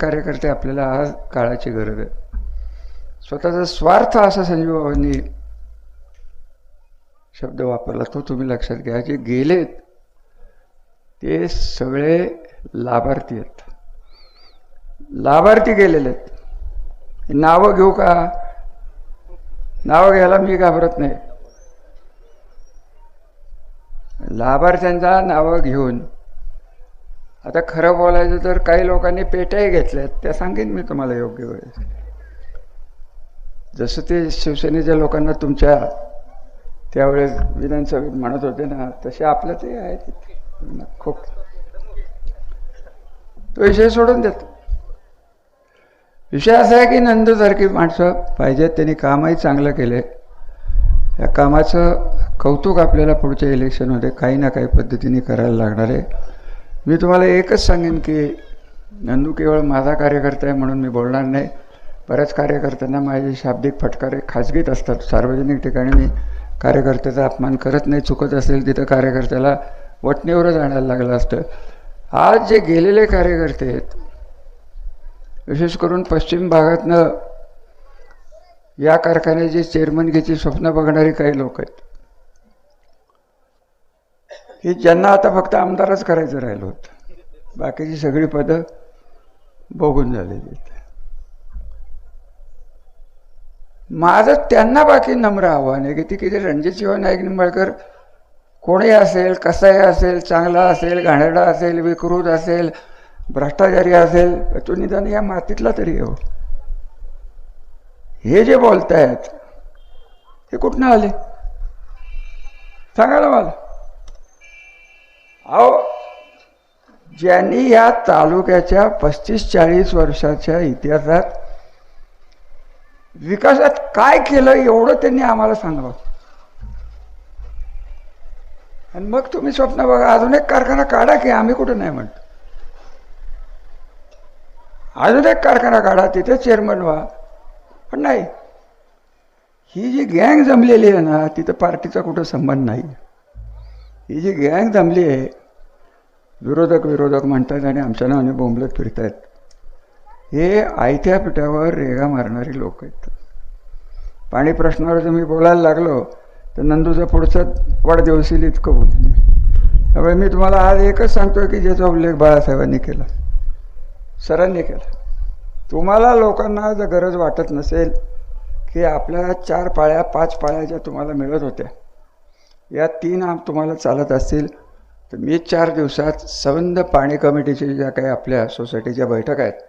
कार्यकर्ते आपल्याला आज काळाची गरज आहे. स्वतःचा स्वार्थ असा संजीव बाबांनी शब्द वापरला तो तुम्ही लक्षात घ्या जे गेलेत ते सगळे लाभार्थी आहेत. लाभार्थी गेलेले आहेत. नावं घेऊ का? नावं घ्यायला मी घाबरत नाही. लाभार्थ्यांचा नावं घेऊन आता खरं बोलायचं तर काही लोकांनी पेट्याही घेतल्यात त्या सांगेन मी तुम्हाला योग्य वेळेस. जसं ते शिवसेनेच्या लोकांना तुमच्या त्यावेळेस विधानसभेत म्हणत होते ना तसे आपलं ते आहे खूप. तो विषय सोडून देतो. विषय असा आहे की नंदूसारखी माणसं पाहिजेत त्यांनी कामही चांगलं केले या कामाचं कौतुक आपल्याला पुढच्या इलेक्शनमध्ये काही ना काही पद्धतीने करायला लागणार आहे. मी तुम्हाला एकच सांगेन की नंदू केवळ माझा कार्यकर्ता आहे म्हणून मी बोलणार नाही. बऱ्याच कार्यकर्त्यांना माझे शाब्दिक फटकारे खाजगीत असतात. सार्वजनिक ठिकाणी मी कार्यकर्त्याचा अपमान करत नाही चुकत असेल तिथं कार्यकर्त्याला वटणीवरच आणायला लागलं असतं. आज जे गेलेले कार्यकर्ते आहेत विशेष करून पश्चिम भागातनं या कारखान्याची चेअरमनगीची स्वप्न बघणारी काही लोक आहेत. की ज्यांना आता फक्त आमदारच करायचं राहिलं होतं. बाकीची सगळी पदं बघून झालेली आहेत. माझं त्यांना बाकी नम्र आव्हान आहे की ती किती रणजितसिंह नाईक निंबाळकर कोणी असेल कसाही असेल चांगला असेल घाणेरडा असेल विकृत असेल भ्रष्टाचारी असेल तो निदान या मातीतला तरी येऊ हो. हे जे बोलतायत हे कुठनं आले? सांगा ना मला. अहो ज्यांनी या तालुक्याच्या पस्तीस चाळीस वर्षाच्या इतिहासात विकासात काय केलं एवढं त्यांनी आम्हाला सांगावं. आणि मग तुम्ही स्वप्न बघा अजून एक कारखाना काढा की आम्ही कुठं नाही म्हणतो. अजून एक कारखाना काढा तिथे चेअरमन व्हा. पण नाही. ही जी गँग जमलेली आहे ना तिथं पार्टीचा कुठं संबंध नाही. ही जी गँग जमली आहे विरोधक विरोधक म्हणतात आणि आमच्या नावाने बोंबलत फिरतायत हे आयत्या पिठावर रेगा मारणारी लोक आहेत. पाणी प्रश्नावर जर मी बोलायला लागलो तर नंदूचा पुढचा वाढदिवस येईल इतकं बोलेन त्यामुळे मी तुम्हाला आज एकच सांगतोय की ज्याचा उल्लेख बाळासाहेबांनी केला सरांनी केला. तुम्हाला लोकांना जर गरज वाटत नसेल की आपल्या चार पाळ्या पाच पाळ्या ज्या तुम्हाला मिळत होत्या या तीन आम तुम्हाला चालत असतील तर मी चार दिवसात संबंध पाणी कमिटीच्या ज्या काही आपल्या सोसायटीच्या बैठका आहेत